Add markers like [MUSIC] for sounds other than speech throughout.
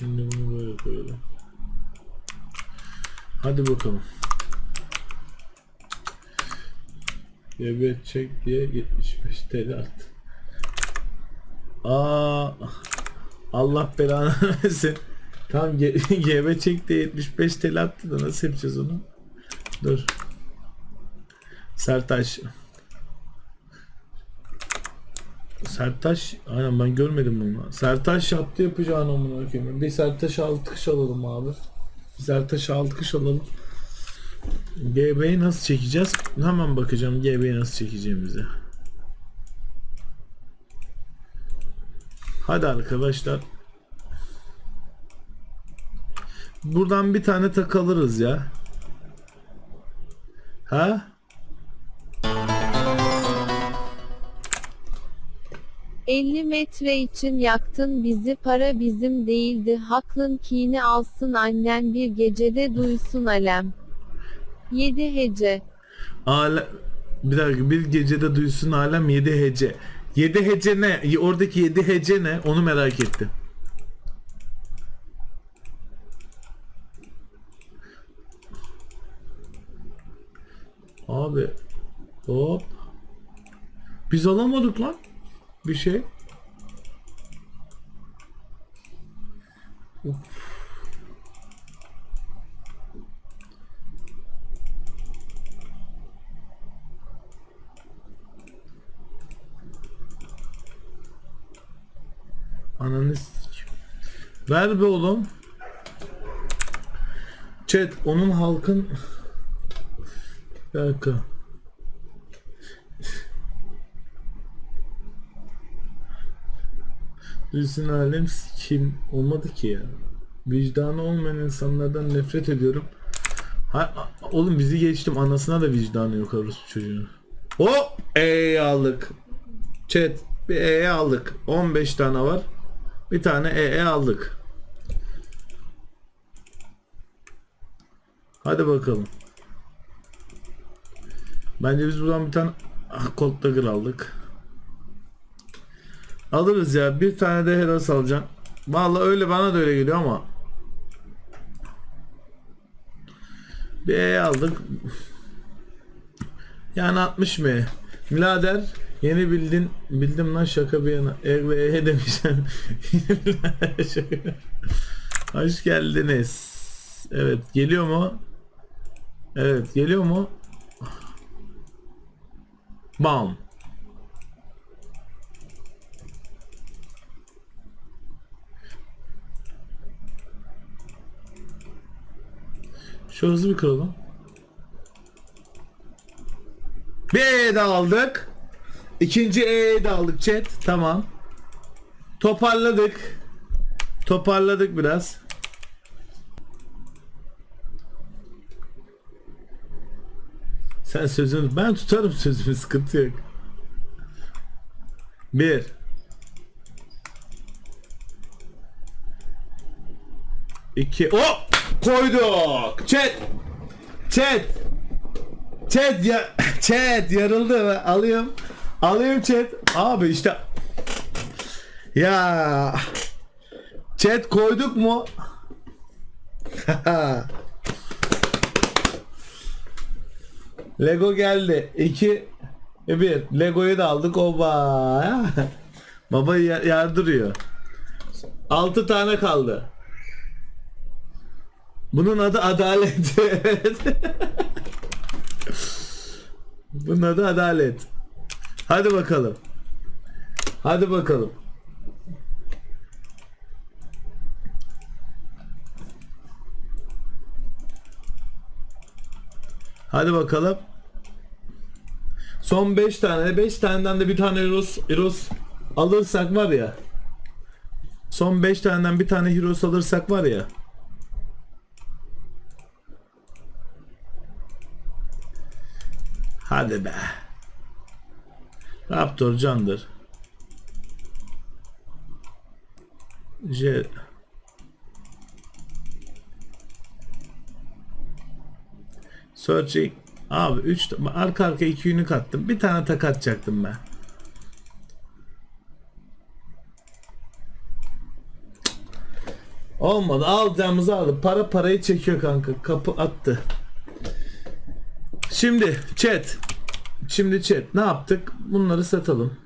Şimdi bunu böyle koyalım. Hadi bakalım. Debet çek diye 75 TL attı. Aa, Allah belanı [LAUGHS] versin. Tam GB [LAUGHS] çek diye 75 TL attı da nasıl yapacağız onu? Dur. Sertaş. Sertaş aynen ben görmedim bunu. Sertaş yaptı yapacağını amına koyayım. Bir Sertaş alkış alalım abi. Bir Sertaş alkış alalım. GB'yi nasıl çekeceğiz? Hemen bakacağım GB'yi nasıl çekeceğimize. Hadi arkadaşlar. Buradan bir tane takılırız ya. Ha? ...50 metre için yaktın bizi para bizim değildi haklın kini alsın annen bir gecede duysun alem. 7 hece. Ale bir dakika bir gecede duysun alem 7 hece. 7 hece ne? Oradaki 7 hece ne? Onu merak ettim. Abi hop. Biz alamadık lan. Bir şey. Uf. Ananı. Ver be oğlum. Chat onun halkın Bir dakika. Hüsnü alem kim olmadı ki ya. Vicdanı olmayan insanlardan nefret ediyorum. Ha, oğlum bizi geçtim anasına da vicdanı yok orospu çocuğun. Hop! E'yi aldık. Chat bir E'ye aldık. 15 tane var. Bir tane EE aldık. Hadi bakalım. Bence biz buradan bir tane ah, Colt aldık. Alırız ya. Bir tane de Heros alacağım. Vallahi öyle bana da öyle geliyor ama. Bir E aldık. Yani 60 mı? Milader yeni bildin bildim lan şaka bir yana. E E demişim. [LAUGHS] Hoş geldiniz. Evet geliyor mu? Evet geliyor mu? Bam. Şu hızlı bir kıralım. Bir E de aldık. İkinci E'yi de aldık chat. Tamam. Toparladık. Toparladık biraz. Sen sözünü ben tutarım sözümü sıkıntı yok. Bir. İki. O koyduk. Chat. Chat. Chat ya [LAUGHS] chat yarıldı mı? Alayım. Alayım chat. Abi işte ya chat koyduk mu? [LAUGHS] Lego geldi. 2 1 Lego'yu da aldık. Oba. [LAUGHS] Baba ya- yardırıyor. 6 tane kaldı. Bunun adı adalet. [LAUGHS] Bunun adı adalet. Hadi bakalım. Hadi bakalım. Hadi bakalım. Son 5 tane. 5 taneden de bir tane Heroes, Heroes alırsak var ya. Son 5 taneden bir tane Heroes alırsak var ya. Hadi be. Raptor candır. J Searching Abi 3 arka arka 2 yünü kattım. Bir tane tak atacaktım ben. Olmadı. Alacağımızı aldı. Para parayı çekiyor kanka. Kapı attı. Şimdi chat. Şimdi chat. Ne yaptık? Bunları satalım.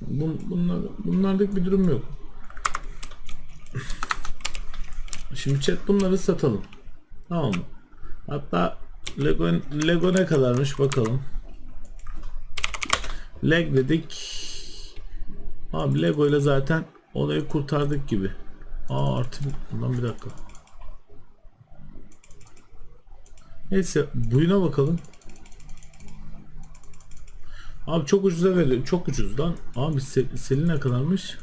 Bun, bunlar, bunlardaki bir durum yok. [LAUGHS] Şimdi chat bunları satalım. Tamam mı? Hatta Lego, Lego ne kadarmış bakalım. Leg dedik. Abi Lego ile zaten olayı kurtardık gibi. Aa artı Lan bir dakika. Neyse buyuna bakalım. Abi çok ucuza veriyor. Çok ucuz lan. Abi sel, ne kadarmış?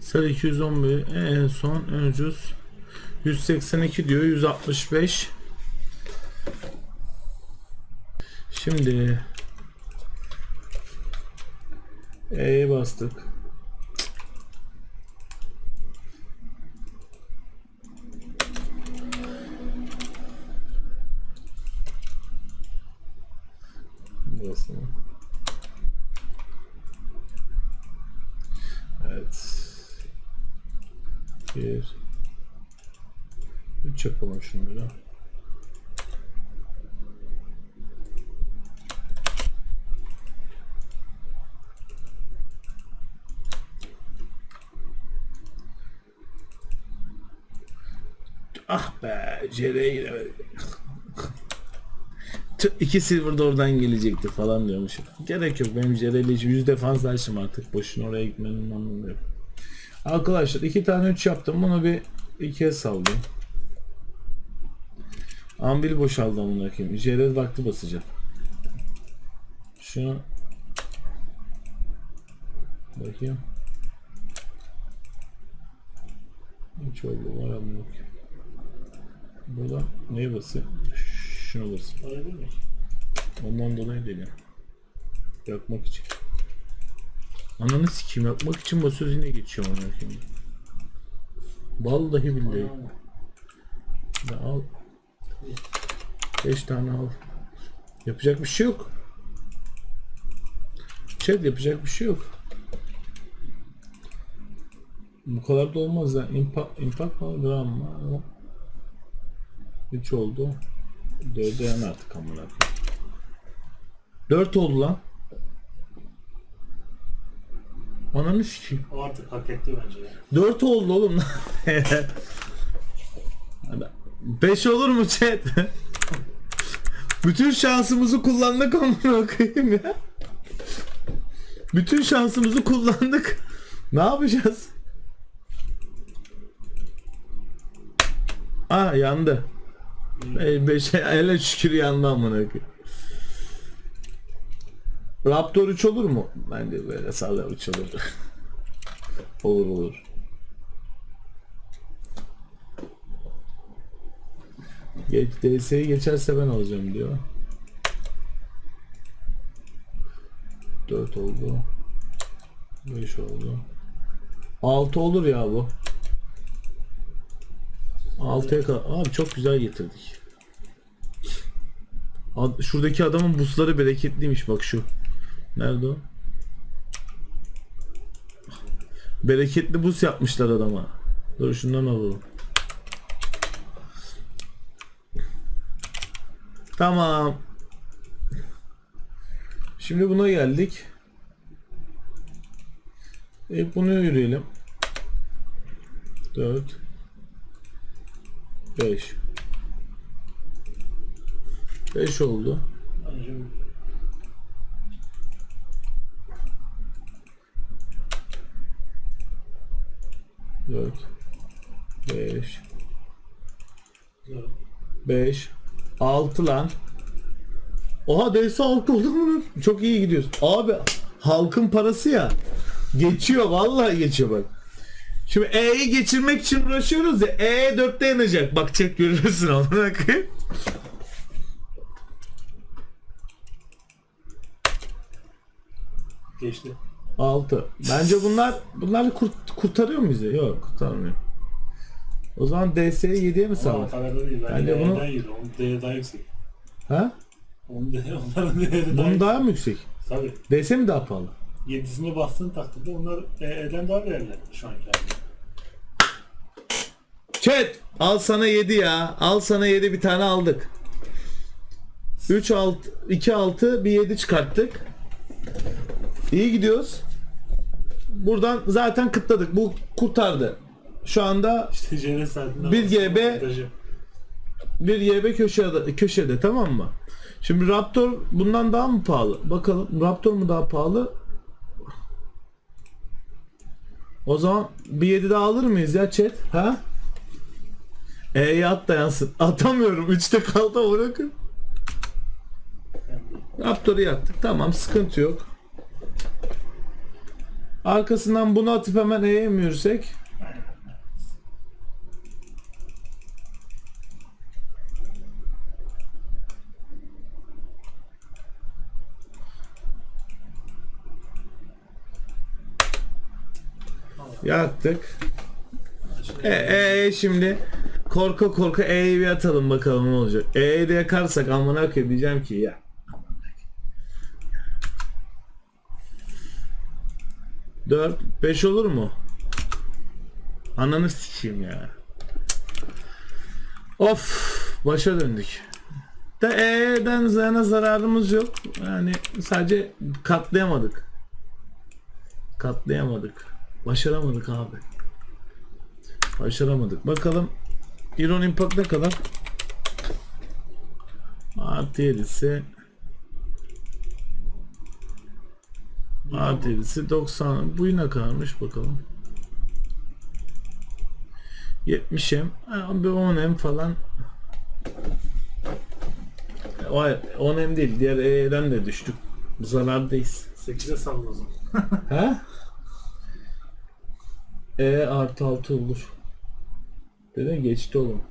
Sel 211 en son en ucuz 182 diyor 165 Şimdi E'ye bastık. Burası? Evet. Bir. Üç yapalım şunları. Ah be. Tüh, İki silver da oradan gelecekti falan diyormuşum. Gerek yok benim Cere'yle. Yüz defans açtım artık. Boşuna oraya gitmenin anlamı yok. Arkadaşlar iki tane üç yaptım. Bunu bir ikiye saldım. Ambil boşaldı amına koyayım. Jere vakti basacak. Şunu bakayım. Hiç oldu var amına koyayım. Burada neye basayım? Şuna basayım. Öyle mi? Ondan dolayı değil ya. Yakmak için. Ananı sikeyim yakmak için basıyoruz yine geçiyor ona şimdi. Vallahi billahi. Ya al. 5 tane al. Yapacak bir şey yok. Chat yapacak bir şey yok. Bu kadar da olmaz ya. Impact, impact mı? Gram mı? 3 oldu. 4'e yan artık amına koyayım. 4 oldu lan. Ananı sikeyim. O artık hak etti bence ya. 4 oldu oğlum. 5 olur mu chat? Bütün şansımızı kullandık amına koyayım ya. Bütün şansımızı kullandık. Ne yapacağız? Aa yandı. 5 hele şükür yandı amına. Raptor 3 olur mu? Bence böyle sağlar 3 [LAUGHS] olur. olur olur. Geç, DS'yi geçerse ben alacağım diyor. 4 oldu. 5 oldu. 6 olur ya bu. 6'ya kadar. Abi çok güzel getirdik. Ad- Şuradaki adamın busları bereketliymiş bak şu. Nerede o? Bereketli bus yapmışlar adama. Dur şundan alalım. Tamam. Şimdi buna geldik. E bunu yürüyelim. 4 5 5 oldu. Bence 4 5 güzel. 5 6 lan. Oha DS 6 oldu mu? Çok iyi gidiyoruz. Abi halkın parası ya. Geçiyor vallahi geçiyor bak. Şimdi E'yi geçirmek için uğraşıyoruz ya. E 4'te yanacak. Bak çek görürsün onu. bakayım. Geçti. 6. Bence bunlar bunlar kurt, kurtarıyor mu bizi? Yok kurtarmıyor. O zaman DS'ye 7'ye mi sağlar? Bence bunu- daha yüksek. Ha? Onun değeri [LAUGHS] daha Bunun yüksek. daha mı yüksek? Tabii. DS mi daha pahalı? Yedisini bastığın takdirde onlar E'den daha değerli şu anki halde. Chat al sana 7 ya. Al sana 7 bir tane aldık. 3 6 2 6 bir 7 çıkarttık. İyi gidiyoruz. Buradan zaten kıtladık. Bu kurtardı. Şu anda İşte saatinde Bir GB avantajı. bir YB köşede köşede tamam mı? Şimdi Raptor bundan daha mı pahalı? Bakalım Raptor mu daha pahalı? O zaman bir 7 daha alır mıyız ya chat? Ha? E'ye at da yansın. [LAUGHS] Atamıyorum. 3'te kaldı bırakın. Raptor'u yaktık. Tamam sıkıntı yok. Arkasından bunu atıp hemen E'ye mi yürüsek? Yaktık. E, e, şimdi korka korka E'yi bir atalım bakalım ne olacak. E'yi de yakarsak amına koyayım diyeceğim ki ya. Dört, beş olur mu? Ananı sikeyim ya. Of, başa döndük. Da E'den zana zararımız yok. Yani sadece katlayamadık. Katlayamadık. Başaramadık abi. Başaramadık. Bakalım Iron Impact ne kadar? Artı 7'si Artı 7'si 90 Bu ne kadarmış bakalım 70 hem bir 10 hem falan Vay 10 hem değil diğer E'den de düştük zarardayız 8'e sal o zaman. He? [LAUGHS] E artı 6 olur. Dedi geçti oğlum.